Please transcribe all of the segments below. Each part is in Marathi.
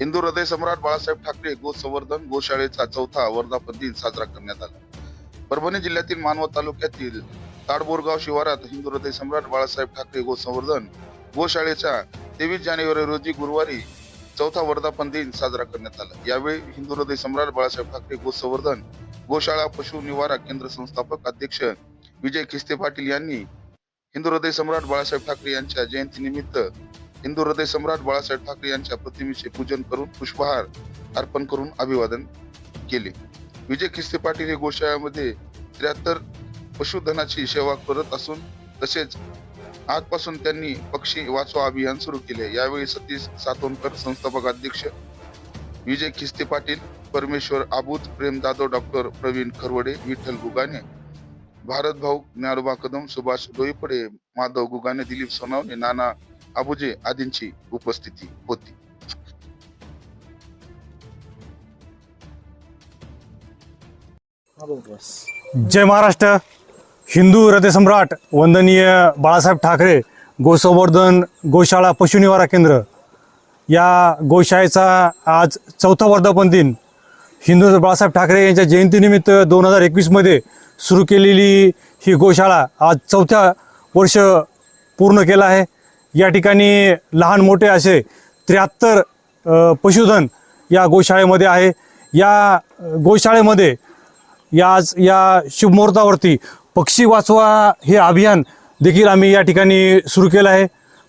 हिंदू हृदय सम्राट बाळासाहेब ठाकरे गोसंवर्धन गोशाळेचा चौथा वर्धापन दिन साजरा करण्यात आला. परभणी जिल्ह्यातील मानवत तालुक्यातील ताडबोरगाव शिवारात हिंदू हृदय सम्राट बाळासाहेब ठाकरे गोसंवर्धन गोशाळेचा तेवीस जानेवारी रोजी गुरुवारी चौथा वर्धापन दिन साजरा करण्यात आला. यावेळी हिंदू हृदय सम्राट बाळासाहेब ठाकरे गोसंवर्धन गोशाळा पशु निवारा केंद्र संस्थापक अध्यक्ष विजय खिस्ते पाटील यांनी हिंदू हृदय सम्राट बाळासाहेब ठाकरे यांच्या जयंतीनिमित्त हिंदू हृदय सम्राट बाळासाहेब ठाकरे यांच्या प्रतिमेचे पूजन करून पुष्पहार अर्पण करून अभिवादन केले. विजय खिस्ते पाटील हे गोशाळ्यामध्ये त्र्याहत्तर पशुधनाची सेवा करत असून तसेच आजपासून त्यांनी पक्षी वाचवा अभियान सुरू केले. यावेळी सतीश सातोनकर संस्थापक अध्यक्ष विजय खिस्ते पाटील परमेश्वर आबूत प्रेम जाधव डॉक्टर प्रवीण खरवडे विठ्ठल गुगाने भारत भाऊ ज्ञानोबा कदम सुभाष डोईपडे माधव गुगाने दिलीप सोनावणे नाना आबुजे आदींची उपस्थिती होती. जय महाराष्ट्र. हिंदू हृदयसम्राट वंदनीय बाळासाहेब ठाकरे गोसंवर्धन गोशाळा पशुनिवारा केंद्र. या गोशाळेचा आज चौथा वर्धापन दिन. हिंदू बाळासाहेब ठाकरे यांच्या जयंतीनिमित्त दोन हजार एकवीसमध्ये सुरू केलेली ही गोशाळा आज चौथ्या वर्ष पूर्ण केलं आहे. या ठिकाणी लहान मोठे असे त्र्याहत्तर पशुधन या गोशाळेमध्ये आहे. या गोशाळेमध्ये या आज या शुभमुहूर्तावरती पक्षी वाचवा हे अभियान देखील आम्ही या ठिकाणी सुरू केलं आहे.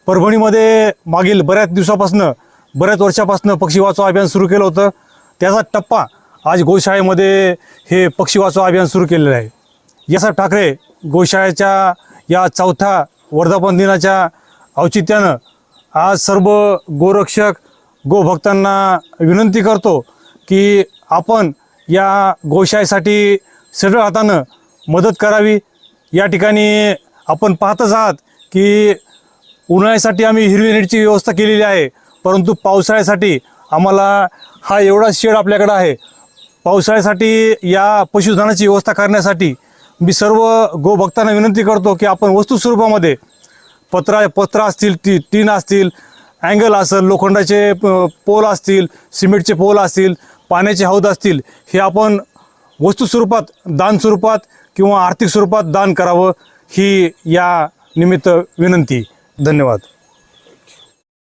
परभणीमध्ये मागील बऱ्याच दिवसापासनं बऱ्याच वर्षापासनं पक्षी वाचवा अभियान सुरू केलं होतं. त्याचा टप्पा आज गोशाळेमध्ये हे पक्षी वाचवा अभियान सुरू केलेलं आहे. यासाहेब ठाकरे गोशाळेच्या या चौथ्या वर्धापन दिनाच्या औचित्यानं आज सर्व गोरक्षक गोभक्तांना विनंती करतो की आपण या गोशाळेसाठी सढळ हातानं मदत करावी. या ठिकाणी आपण पाहतच आहात की उन्हाळ्यासाठी आम्ही हिरवी नेटची व्यवस्था केलेली आहे परंतु पावसाळ्यासाठी आम्हाला हा एवढा शेड आपल्याकडं आहे. पावसाळ्यासाठी या पशुधनाची व्यवस्था करण्यासाठी मी सर्व गोभक्तांना विनंती करतो की आपण वस्तू स्वरूपामध्ये पत्रा पत्रा असतील टी टीन असतील अँगल असेल लोखंडाचे पोल असतील सिमेंटचे पोल असतील पाण्याचे हौद असतील हे आपण वस्तू स्वरूपात दान स्वरूपात किंवा आर्थिक स्वरूपात दान करावं ही या निमित्त विनंती. धन्यवाद.